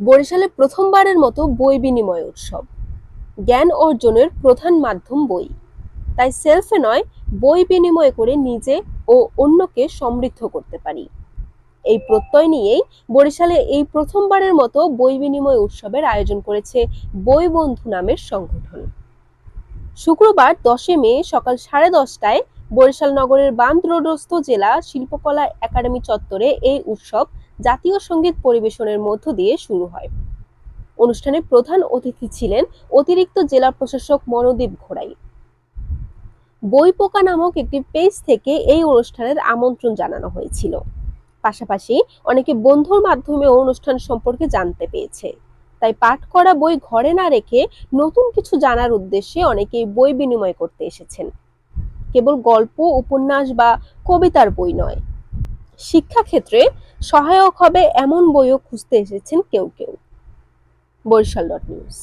বরিশালে প্রথমবারের মতো বই বিনিময় উৎসব। জ্ঞান অর্জনের প্রধান মাধ্যম বই। তাই সেলফে নয়, বই বিনিময় করে নিজে ও অন্যকে সমৃদ্ধ করতে পারি। এই প্রত্যয় নিয়েই বরিশালে এই প্রথমবারের মতো বই বিনিময় উৎসবের আয়োজন করেছে বই বন্ধু নামের সংগঠন। শুক্রবার দশে মে সকাল সাড়ে দশটায় বরিশাল নগরের বান্দ রোডস্থ জেলা শিল্পকলা একাডেমি চত্বরে এই উৎসব জাতীয় সংগীত পরিবেশনের মধ্য দিয়ে শুরু হয়। অনুষ্ঠানে প্রধান অতিথি ছিলেন অতিরিক্ত জেলা প্রশাসক মনোদীপ ঘোড়াই। বই পোকা নামক একটি পেজ থেকে এই অনুষ্ঠানের আমন্ত্রণ জানানো হয়েছিল। পাশাপাশি অনেকে বন্ধুর মাধ্যমে অনুষ্ঠান সম্পর্কে জানতে পেয়েছে। তাই পাঠ করা বই ঘরে না রেখে নতুন কিছু জানার উদ্দেশ্যে অনেকেই বই বিনিময় করতে এসেছেন। কেবল গল্প, উপন্যাস বা কবিতার বই নয় শিক্ষাক্ষেত্রে সহায়ক হবে এমন বইও খুঁজতে এসেছেন কেউ কেউ। Barishal dot news.